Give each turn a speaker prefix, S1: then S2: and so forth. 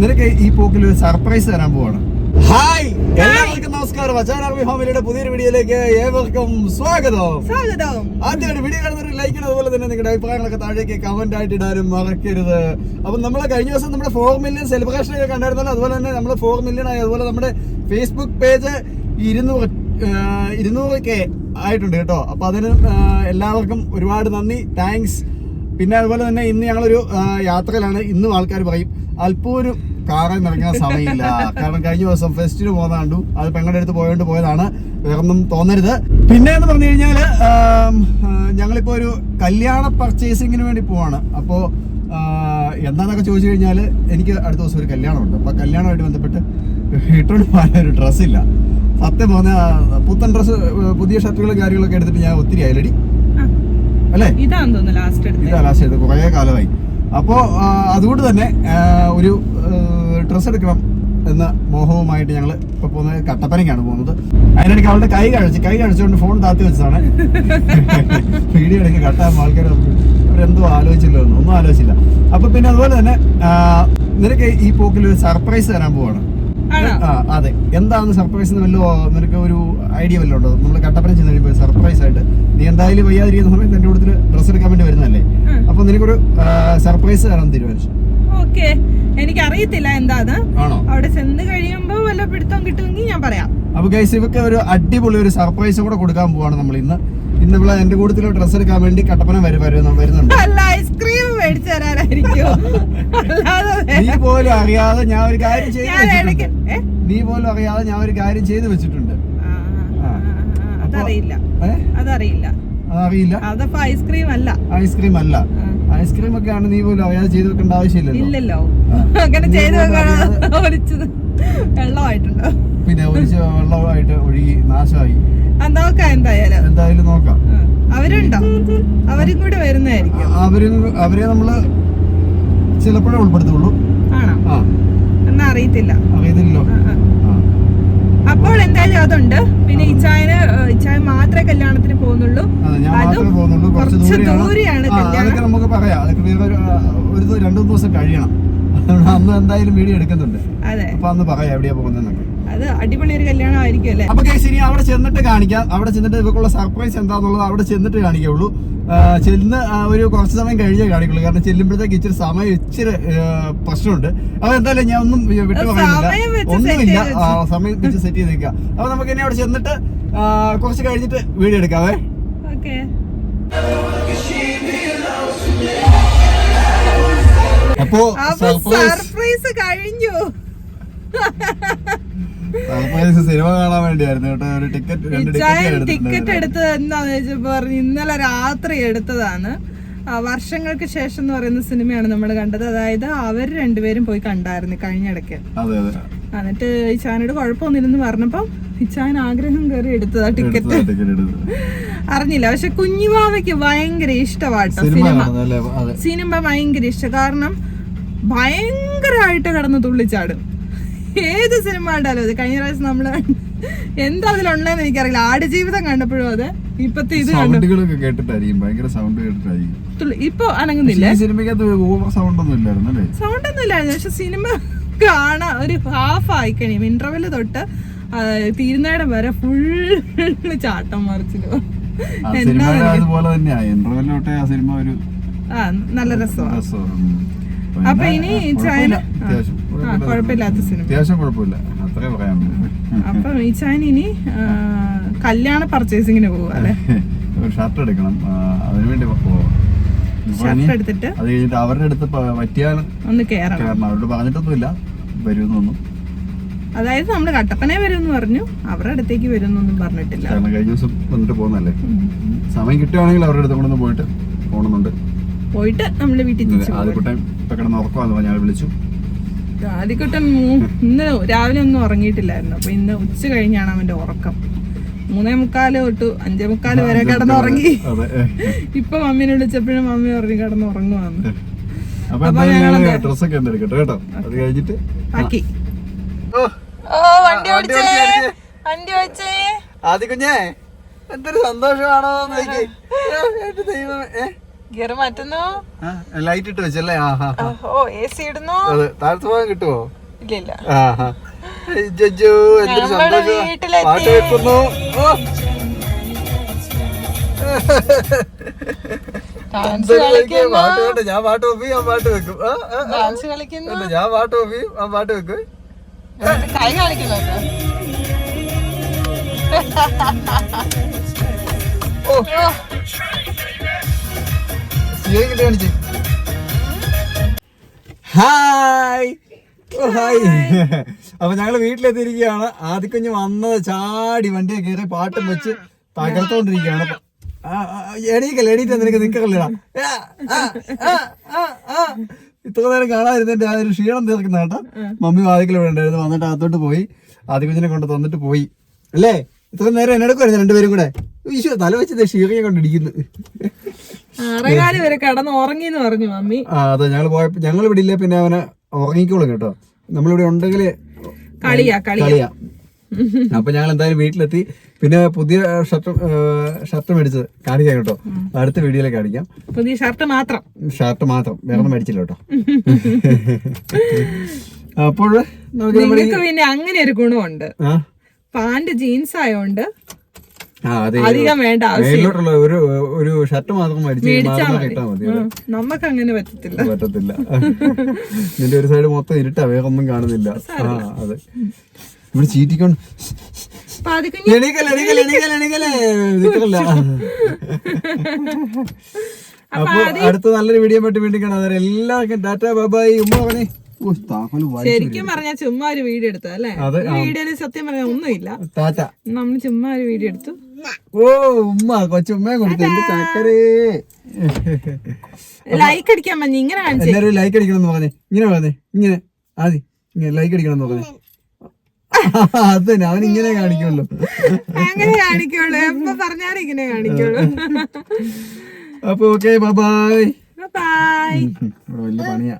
S1: നിനക്ക് ഈ പോക്കിൽ ഒരു സർപ്രൈസ് തരാൻ പോവാണ്. ഹായ് എല്ലാവർക്കും നമസ്കാരം. അച്ചാനാർമി ഫാമിലിയുടെ പുതിയൊരു വീഡിയോയിലേക്ക് ഏവർക്കും സ്വാഗതം.
S2: സ്വാഗതം.
S1: ആദ്യമായിട്ട് വീഡിയോ കാണുന്നവർ ലൈക്ക് ചെയ്യണം അതുപോലെ തന്നെ നിങ്ങളുടെ അഭിപ്രായങ്ങളൊക്കെ താഴേക്ക് കമന്റ് ആയിട്ട് ഇടാനും മറക്കരുത്. അപ്പം നമ്മൾ കഴിഞ്ഞ ദിവസം നമ്മുടെ ഫോർ മില്യൺ സെലിബ്രേഷൻ ഒക്കെ കണ്ടായിരുന്നല്ലോ. അതുപോലെ തന്നെ നമ്മൾ ഫോർ മില്യൺ ആയി. അതുപോലെ നമ്മുടെ ഫേസ്ബുക്ക് പേജ് ഇരുന്നൂറ് ഇരുന്നൂറ് കെ ആയിട്ടുണ്ട് കേട്ടോ. അപ്പൊ അതിന് എല്ലാവർക്കും ഒരുപാട് നന്ദി. താങ്ക്സ് പിന്നെ അതുപോലെ തന്നെ ഇന്ന് ഞങ്ങളൊരു യാത്രയിലാണ്. ഇന്നും ആൾക്കാർ പറയും അല്പൂരും കാറിൽ നിറങ്ങാൻ സമയമില്ല. കാരണം കഴിഞ്ഞ ദിവസം ഫെസ്റ്റിന് പോകുന്ന കണ്ടു അത് പെങ്ങളുടെ അടുത്ത് പോയോണ്ട് പോയതാണ്. വേറൊന്നും തോന്നരുത്. പിന്നെ എന്ന് പറഞ്ഞു കഴിഞ്ഞാൽ ഞങ്ങളിപ്പോ ഒരു കല്യാണ പർച്ചേസിങ്ങിന് വേണ്ടി പോവാണ്. അപ്പോൾ എന്താന്നൊക്കെ ചോദിച്ചു കഴിഞ്ഞാൽ എനിക്ക് അടുത്ത ദിവസം ഒരു കല്യാണമുണ്ട്. അപ്പോൾ കല്യാണമായിട്ട് ബന്ധപ്പെട്ട് ഇട്ടുകൊണ്ട് പോകാൻ ഒരു ഡ്രസ്സില്ല സത്യം പറഞ്ഞ പുത്തൻ ഡ്രസ്സ് പുതിയ ഷർട്ടുകളും കാര്യങ്ങളൊക്കെ എടുത്തിട്ട് ഞാൻ ഒത്തിരി ആയില്ലടി അല്ലേ?
S2: ഇതാന്ന് തോന്നുന്നു ലാസ്റ്റ് എടുത്തത്.
S1: ഇതാ ലാസ്റ്റ് ചെയ്ത് കുറേ കാലമായി. അപ്പോൾ അതുകൊണ്ട് തന്നെ ഒരു ഡ്രസ്സ് എടുക്കണം എന്ന മോഹവുമായിട്ട് ഞങ്ങൾ ഇപ്പൊ പോകുന്നത് കട്ടപ്പനയ്ക്കാണ് പോകുന്നത്. അതിനിടയ്ക്ക് അവളുടെ കൈ കഴിച്ച് കൈ കഴിച്ചുകൊണ്ട് ഫോൺ താത്തി വെച്ചതാണ്. വീഡിയോ ഇടയ്ക്ക് കട്ടാകുമ്പോൾ ആൾക്കാർ അവരെന്തോ ആലോചിച്ചില്ല ഒന്നും ആലോചിച്ചില്ല. അപ്പൊ പിന്നെ അതുപോലെ തന്നെ നിനക്ക് ഈ പോക്കിൽ ഒരു സർപ്രൈസ് തരാൻ പോവാണ്. അതെ. എന്താണ് സർപ്രൈസ് എന്ന് വല്ലോ നിനക്ക് ഒരു ഐഡിയ വല്ലതും ഉണ്ടോ? നമ്മൾ കട്ടപ്പന ചെന്ന് നീ എന്തായാലും വയ്യാതിരിക്കുന്ന സമയത്ത് എന്റെ കൂടുതൽ ഡ്രസ് എടുക്കാൻ വേണ്ടി
S2: വരുന്നല്ലേ.
S1: അപ്പൊ നിനക്കൊരു സർപ്രൈസ് തരാൻ തീരുമാനിച്ചു.
S2: ഓക്കെ. എനിക്ക് അറിയത്തില്ല എന്താണ്
S1: ആണോ?
S2: അവിടെ ചെന്ന് കഴിയുമ്പോ വല്ല പിടുത്തം കിട്ടുമെങ്കിൽ ഞാൻ പറയാം.
S1: അപ്പൊ ഗൈസ് ഇവക്ക് ഒരു അടിപൊളി ഒരു സർപ്രൈസ് കൂടെ കൊടുക്കാൻ പോവാണ് നമ്മൾ ഇന്ന്. ഇന്ന് ഇവിടെ എന്റെ കൂട്ടത്തിൽ ഡ്രസ് എടുക്കാൻ വേണ്ടി കട്ടപ്പന വരും വരുന്നു- വരുന്നുണ്ട്.
S2: അല്ല ഐസ്ക്രീം മേടിച്ചു തരാനായിരിക്കും.
S1: നീ പോലും അറിയാതെ ഞാൻ ഒരു കാര്യം ചെയ്ത്? നീ പോലും അറിയാതെ ഞാൻ ഒരു കാര്യം ചെയ്തു വെച്ചിട്ടുണ്ട്.
S2: അതറിയില്ല. അതറിയില്ല.
S1: അതറിയില്ല.
S2: അതപ്പോ ഐസ്ക്രീം അല്ല.
S1: ഐസ്ക്രീം അല്ല. ഐസ്ക്രീം ഒക്കെ ആണ് നീ പോലും അറിയാതെ ചെയ്തു വെക്കേണ്ട ആവശ്യമില്ലല്ലോ.
S2: ഇല്ലല്ലോ. അങ്ങനെ ചെയ്തു ഒഴിച്ചത് വെള്ളമായിട്ടുണ്ടോ.
S1: പിന്നെ ഒഴിച്ച് വെള്ളമായിട്ട് ഒഴുകി നാശമായി.
S2: നോക്കാം എന്തായാലും.
S1: എന്തായാലും നോക്കാം.
S2: അവരുണ്ടോ? അവരും കൂടെ വരുന്നതായിരിക്കും.
S1: അവരും അവരെ നമ്മൾ ചിലപ്പോഴേ ഉൾപ്പെടുത്തുള്ളൂ.
S2: ആണോ? എന്നാ അറിയത്തില്ല.
S1: അറിയത്തില്ലല്ലോ.
S2: എന്തായാലും അതുണ്ട്. പിന്നെ ഇച്ചായന് ഇച്ചായ മാത്രമേ കല്യാണത്തിന് പോകുന്നുള്ളൂ.
S1: അതും കുറച്ച് ദൂരെയാണ്. അതൊക്കെ നമുക്ക് പറയാം. ഒരു, രണ്ടു മൂന്ന് ദിവസം കഴിയണം. അന്ന് എന്തായാലും വീഡിയോ എടുക്കുന്നുണ്ട്.
S2: അതെ.
S1: അപ്പൊ അന്ന് പറയാം എവിടെയാ പോകുന്നതെന്നൊക്കെ.
S2: അത് അടിപൊളി ഒരു കല്യാണം ആയിരിക്കും അല്ലേ?
S1: അപ്പൊ ഇനി അവിടെ ചെന്നിട്ട് കാണിക്കാം. അവിടെ ചെന്നിട്ട് ഇവർക്കുള്ള സർപ്രൈസ് എന്താന്നുള്ളത് അവിടെ ചെന്നിട്ട് കാണിക്കുള്ളൂ ചെന്ന് ഒരു കുറച്ച് സമയം കഴിഞ്ഞേ കാണിക്കുള്ളൂ. കാരണം ചെല്ലുമ്പോഴത്തേക്ക് ഇച്ചിരി സമയം ഇച്ചിരി പ്രശ്നമുണ്ട്. അപ്പൊ എന്തായാലും ഞാൻ ഒന്നും വിട്ടു പറയുന്നില്ല. ഒന്നുമില്ല. സമയം വെച്ച് സെറ്റ് ചെയ്ത് നിൽക്കുക അപ്പൊ നമുക്ക് ഇനി അവിടെ ചെന്നിട്ട് കുറച്ച് കഴിഞ്ഞിട്ട് വീഡിയോ എടുക്കാവേ.
S2: ഓക്കെ.
S1: അപ്പോ സർപ്രൈസ്
S2: കഴിഞ്ഞു.
S1: സിനിമ കാണാൻ വേണ്ടിയായിരുന്നു കേട്ടോ. ഒരു ടിക്കറ്റ് ടിക്കറ്റ്
S2: എടുത്തത് എന്താന്ന് വെച്ചപ്പോ പറഞ്ഞു ഇന്നലെ രാത്രി എടുത്തതാണ്. വർഷങ്ങൾക്ക് ശേഷം എന്ന് പറയുന്ന സിനിമയാണ് നമ്മൾ കണ്ടത്. അതായത് അവർ രണ്ടുപേരും പോയി കണ്ടായിരുന്നു
S1: കഴിഞ്ഞ ഇടയ്ക്ക്
S2: എന്നിട്ട് ഇച്ചാനോട് കുഴപ്പമൊന്നുമില്ലെന്ന് പറഞ്ഞപ്പം ഇച്ചാൻ ആഗ്രഹം കയറി എടുത്തതാ ടിക്കറ്റ്. അറിഞ്ഞില്ല. പക്ഷെ കുഞ്ഞുമാവയ്ക്ക് ഭയങ്കര ഇഷ്ടമാട്ടോ
S1: സിനിമ
S2: സിനിമ ഭയങ്കര ഇഷ്ടം. കാരണം ഭയങ്കരമായിട്ട് കടന്ന് തുള്ളിച്ചാടും. ഏത് സിനിമ കണ്ടാലും അത് കഴിഞ്ഞ പ്രാവശ്യം നമ്മൾ എന്താ അതിലുള്ളതെന്ന് എനിക്കറിയില്ല. ആടുജീവിതം കണ്ടപ്പോഴും അത് ഇപ്പത്തെ ഇത് കണ്ടു.
S1: സൗണ്ടുകളൊക്കെ കേട്ടിട്ടായിരിക്കും. ഭയങ്കര സൗണ്ട് കേട്ടിട്ടായിരിക്കും.
S2: തുള്ളി- ഇപ്പൊ അനങ്ങുന്നില്ല.
S1: ഈ സിനിമയ്ക്കകത്ത് ഓവർ സൗണ്ട് ഒന്നും ഇല്ലായിരുന്നു അല്ലേ?
S2: സൗണ്ട് ഒന്നും ഇല്ലായിരുന്നു. പക്ഷെ സിനിമ കാണാൻ ഒരു ഹാഫ് ആയി കഴിയും. ഇന്റർവെൽ തൊട്ട് തീരുന്നേടം വരെ ഫുൾ ചാട്ടം മറിച്ചിട്ടു.
S1: സിനിമ അതുപോലെ തന്നെയാ ഇന്റർവെൽ തൊട്ടേ ആ സിനിമ ഒരു
S2: നല്ല രസമാണ്. അപ്പൊ ഇനി. ചൈന കുഴപ്പമില്ലാത്ത സിനിമ.
S1: അത്യാവശ്യം കുഴപ്പമില്ല. അത്രേ പറയാൻ
S2: അപ്പൊ ചൈന ഇനി കല്യാണ പർച്ചേസിങ്ങിന് പോകും അല്ലെ?
S1: ഷർട്ട് എടുക്കണം. ആ, അതിനു വേണ്ടി പോവാം.
S2: ഷർട്ട് എടുത്തിട്ട്?
S1: അത് കഴിഞ്ഞിട്ട് അവരുടെ അടുത്ത് പറ്റിയാൽ
S2: ഒന്ന് കേറണം.
S1: അവരോട് പറഞ്ഞിട്ടൊന്നുമില്ല. വരുമെന്നൊന്നും.
S2: അതായത് നമ്മൾ കട്ടപ്പനെ വരുമെന്ന് പറഞ്ഞു. അവരുടെ അടുത്തേക്ക് വരുമെന്നൊന്നും പറഞ്ഞിട്ടില്ല.
S1: കാരണം കഴിഞ്ഞ ദിവസം വന്നിട്ട് പോകുന്നല്ലേ സമയം കിട്ടുവാണെങ്കിൽ അവരുടെ അടുത്ത് കൊണ്ടൊന്ന് പോയിട്ട് പോകണമെന്നുണ്ട്
S2: പോയിട്ട് നമ്മുടെ വീട്ടിൽ ആദ്യ
S1: ആദ്യക്കുട്ടൻ ഇപ്പൊ കിടന്ന് ഉറക്കമാന്ന് പറഞ്ഞാൽ ഞാൻ വിളിച്ചു.
S2: ആദ്യക്കുട്ടൻ ഇന്ന് രാവിലെ ഒന്നും ഉറങ്ങിയിട്ടില്ലായിരുന്നു. അപ്പൊ ഇന്ന് ഉച്ച കഴിഞ്ഞാണ് അവന്റെ ഉറക്കം. മൂന്നേ മുക്കാൽ തൊട്ട് അഞ്ചേ മുക്കാൽ വരെ കിടന്നുറങ്ങി.
S1: അതെ.
S2: ഇപ്പൊ മമ്മീനെ വിളിച്ചപ്പോഴും മമ്മി പറഞ്ഞു കിടന്നുറങ്ങുവാന്ന്
S1: അപ്പൊ? ഡ്രസ്സൊക്കെ എന്തെടുക്കട്ടെ കേട്ടോ. അത് കഴിഞ്ഞിട്ട്
S2: ആക്കി.
S1: ഓ,
S2: ഓ വണ്ടി ഓടിച്ചേ. വണ്ടി ഓടിച്ചേ.
S1: ആദ്യ കുഞ്ഞേ എന്തൊരു സന്തോഷമാണോ ദൈവം ഏഹ്?
S2: ഗിയർ മാറ്റുന്നു?
S1: ലൈറ്റ് ഇട്ട് വെച്ചല്ലേ?
S2: ഓ എ സി ഇടുന്നു?
S1: താഴത്ത് പോകാൻ കിട്ടുമോ
S2: ഇല്ല ഇല്ല.
S1: ആ ഹാ ജജ്ജു എന്തൊരു
S2: നമ്മൾ
S1: സന്തോഷം.
S2: വീട്ടിലെത്തി.
S1: പാട്ട് വെക്കുന്നു ഓ.
S2: ഡാൻസ്
S1: എന്തൊരു ഇതൊക്കെ,
S2: കളിക്കുന്നു
S1: പാട്ട് വേണ്ട. ഞാൻ പാട്ട് വെപ്പി ഞാൻ പാട്ട് വെക്കും. ഞാൻ പാട്ട് വെപ്പി ഞാൻ പാട്ട് വെക്കും.
S2: എന്നിട്ട് കൈ കാണിക്കുന്നു
S1: ഓ. ഹായ്. ഹായ്. അപ്പൊ ഞങ്ങൾ വീട്ടിലെത്തിയിരിക്കുകയാണ്. ആദ്യക്കുഞ്ഞ് വന്നത് ചാടി വണ്ടിയെ കയറി പാട്ടും വെച്ച് തകർത്തോണ്ടിരിക്കുകയാണ്. എണീക്കല്ലേ എണീറ്റ് നിനക്ക് നിക്കറില്ലടാ. ഇത്ര നേരം കാണാതിരുന്നതിന്റെ ആ ഒരു ക്ഷീണം തീർക്കുന്ന കേട്ടോ. മമ്മി വാതിക്കൽ ഇവിടെ ഉണ്ടായിരുന്നു. വന്നിട്ട് അകത്തോട്ട് പോയി. ആദ്യക്കുഞ്ഞിനെ കൊണ്ട് തന്നിട്ട് പോയി. അല്ലേ? ഇത്ര നേരം എന്നെടുക്കുമായിരുന്നു രണ്ടുപേരും കൂടെ. ഈശോ തല വെച്ചത് ക്ഷീറിയെ കൊണ്ടിരിക്കുന്നു.
S2: ആറേകാൽ വരെ കിടന്ന് ഉറങ്ങി എന്ന് പറഞ്ഞു മമ്മി.
S1: ആ അതെ ഞങ്ങൾ പോയപ്പോ ഞങ്ങൾ ഇവിടെ ഇല്ലേ പിന്നെ അവനെ ഉറങ്ങിക്കോളും കേട്ടോ. നമ്മളിവിടെ ഉണ്ടെങ്കിൽ
S2: കളിയാ കളിയാ.
S1: കളിയാ. അപ്പൊ ഞങ്ങൾ എന്തായാലും വീട്ടിലെത്തി. പിന്നെ പുതിയ ഷർട്ട് ഷർട്ട് മേടിച്ചത് കാണിക്കാം കേട്ടോ. അടുത്ത വീഡിയോയിൽ കാണിക്കാം.
S2: പുതിയ ഷർട്ട് മാത്രം.
S1: ഷർട്ട് മാത്രം. വേറെ മേടിച്ചില്ല കേട്ടോ. അപ്പോൾ നമുക്ക്
S2: പിന്നെ അങ്ങനെ ഒരു ഗുണമുണ്ട്. പാന്റ് ജീൻസ് ആയോണ്ട് അധികം വേണ്ട ആവശ്യം
S1: ഒരു ഒരു ഷർട്ട് മാത്രം
S2: നമുക്ക് അങ്ങനെ പറ്റത്തില്ല.
S1: പറ്റത്തില്ല. നിന്റെ ഒരു സൈഡ് മൊത്തം ഇരുട്ടാ വേറെ ഒന്നും കാണുന്നില്ല. ആ അതെ. ഇവിടെ ചീറ്റിക്കൊണ്ട്
S2: അപ്പൊ
S1: അടുത്ത നല്ലൊരു വീഡിയോ പറ്റി വീണ്ടും കാണാം. എല്ലാവർക്കും ടാറ്റ ബൈ ഉമ്മ പറഞ്ഞേ.
S2: ശരിക്കും പറഞ്ഞാ ചുമ്മാ ഒരു വീഡിയോ എടുത്തു അല്ലേ വീഡിയോയിൽ സത്യം പറഞ്ഞാൽ ഒന്നുമില്ല.
S1: ഇല്ല
S2: നമ്മൾ ചുമ്മാ ഒരു വീഡിയോ എടുത്തു.
S1: ഓ ഉമ്മ കൊച്ചുമ്മയെ കൊടുത്തു എന്റെ ചക്കരേ
S2: ലൈക്ക് അടിക്കാൻ മഞ്ഞ ഇങ്ങനെ കാണിച്ചു
S1: എല്ലാരും ലൈക്ക് അടിക്കണം എന്ന് പറഞ്ഞേ ഇങ്ങനെ പറഞ്ഞേ ഇങ്ങനെ ആദ്യം ഇങ്ങനെ ലൈക്ക് അടിക്കണം എന്ന് പറഞ്ഞേ അത് തന്നെ അവൻ ഇങ്ങനെ കാണിക്കുള്ളൂ
S2: അങ്ങനെ കാണിക്കുള്ളൂ എപ്പോ പറഞ്ഞാലും ഇങ്ങനെ കാണിക്കുള്ളൂ
S1: അപ്പൊ ഓക്കെ ബൈ
S2: ബൈ
S1: വലിയ പണിയാ